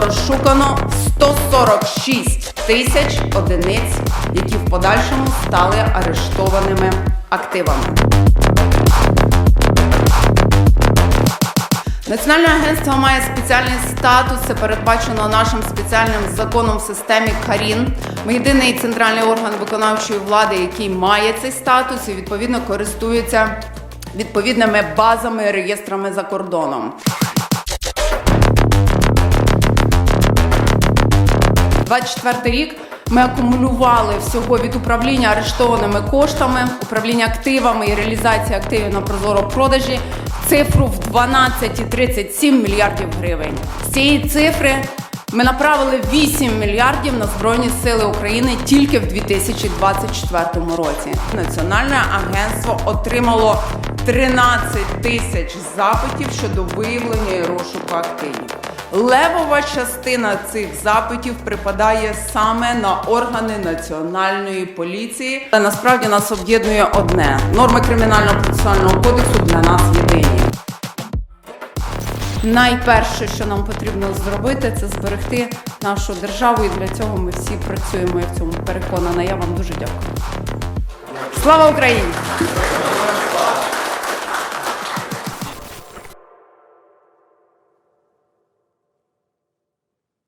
розшукано 146 тисяч одиниць, які в подальшому стали арештованими активами. Національне агентство має спеціальний статус. Це передбачено нашим спеціальним законом в системі КАРІН. Ми єдиний центральний орган виконавчої влади, який має цей статус і відповідно користується відповідними базами, реєстрами за кордоном. 24 рік ми акумулювали всього від управління арештованими коштами, управління активами і реалізації активів на прозоро продажі цифру в 12,37 мільярдів гривень. З цієї цифри ми направили 8 мільярдів на Збройні Сили України тільки в 2024 році. Національне агентство отримало 13 тисяч запитів щодо виявлення і розшуку активів. Левова частина цих запитів припадає саме на органи національної поліції. Але насправді нас об'єднує одне: норми кримінального процесуального кодексу для нас єдині. Найперше, що нам потрібно зробити, це зберегти нашу державу, і для цього ми всі працюємо. Я в цьому переконана. Я вам дуже дякую. Слава Україні!